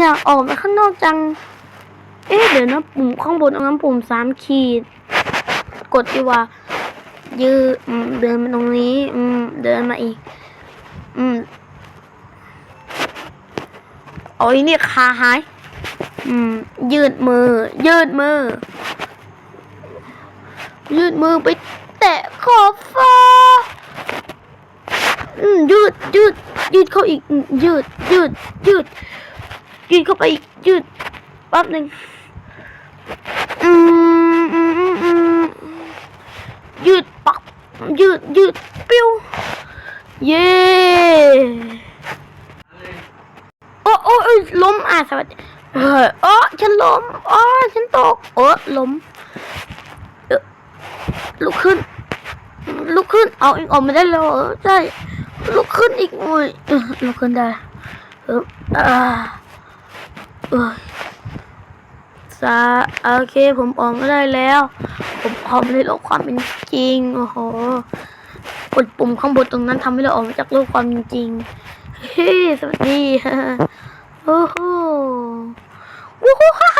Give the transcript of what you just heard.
อยากออกมาข้างนอกจัง เอ๊ะเดี๋ยวนะปุ่มข้างบนตรงนั้นปุ่มสามขีด กดดีกว่า ยืดอืมเดินมาตรงนี้ อืม เดินมาอีก อืมโอ้ยนี่ขาหาย อืม ยืดมือ ยืดมือ ยืดมือไปแตะขอบฟ้า อืม ยืดยืดยืดเข้าอีกอืมยืดยืดยืด ยืดเข้าไปอีกยืดแป๊บหนึ่งอืมอืมอืมยืดปักยืดยืดปิ้วเย้โอ้โอ้เอ้ยล้มอะสวัสดีเฮ้ยโอ้ฉันล้มโอ้ฉันตกโอ้ล้มลุกขึ้น ลุกขึ้น เอาเองออกมาได้แล้วใช่ลุกขึ้นอีกหน่อยลุกขึ้นได้เอออ่า เออซาโอเค ผมออกได้แล้ว ผมออกมาในโลกความเป็นจริง โอ้โห กดปุ่มข้างบนตรงนั้นทำให้เราออกมาจากโลกความเป็นจริงเฮ้สวัสดี โอ้โหวู้ฮู้ฮ่าฮ่าฮ่าฮ่า